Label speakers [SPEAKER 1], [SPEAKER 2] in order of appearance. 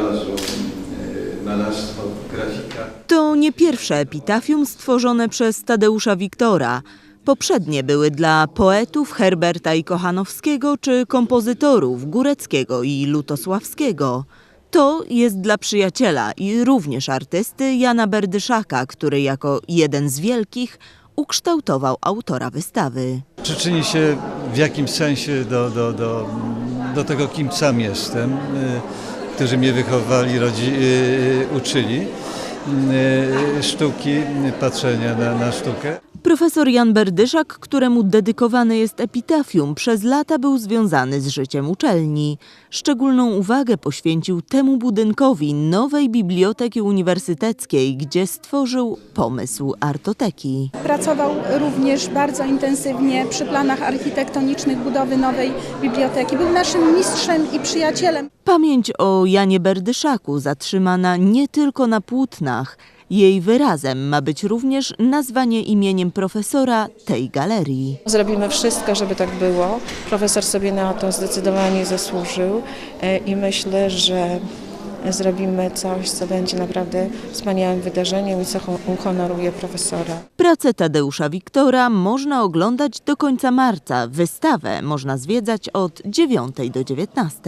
[SPEAKER 1] obrazu, e, malarstwo, grafika.
[SPEAKER 2] To nie pierwsze epitafium stworzone przez Tadeusza Wiktora. Poprzednie były dla poetów Herberta i Kochanowskiego czy kompozytorów Góreckiego i Lutosławskiego. To jest dla przyjaciela i również artysty Jana Berdyszaka, który jako jeden z wielkich ukształtował autora wystawy.
[SPEAKER 3] Przyczyni się w jakimś sensie do, do, do, do tego, kim sam jestem, y, którzy mnie wychowali, rodzi, y, uczyli y, sztuki, patrzenia na, na sztukę.
[SPEAKER 2] Profesor Jan Berdyszak, któremu dedykowany jest epitafium, przez lata był związany z życiem uczelni. Szczególną uwagę poświęcił temu budynkowi nowej biblioteki uniwersyteckiej, gdzie stworzył pomysł artoteki.
[SPEAKER 4] Pracował również bardzo intensywnie przy planach architektonicznych budowy nowej biblioteki. Był naszym mistrzem i przyjacielem.
[SPEAKER 2] Pamięć o Janie Berdyszaku zatrzymana nie tylko na płótnach. Jej wyrazem ma być również nazwanie imieniem profesora tej galerii.
[SPEAKER 5] Zrobimy wszystko, żeby tak było. Profesor sobie na to zdecydowanie zasłużył e, i myślę, że zrobimy coś, co będzie naprawdę wspaniałym wydarzeniem i co ho- uhonoruje profesora.
[SPEAKER 2] Pracę Tadeusza Wiktora można oglądać do końca marca. Wystawę można zwiedzać od 9 do 19.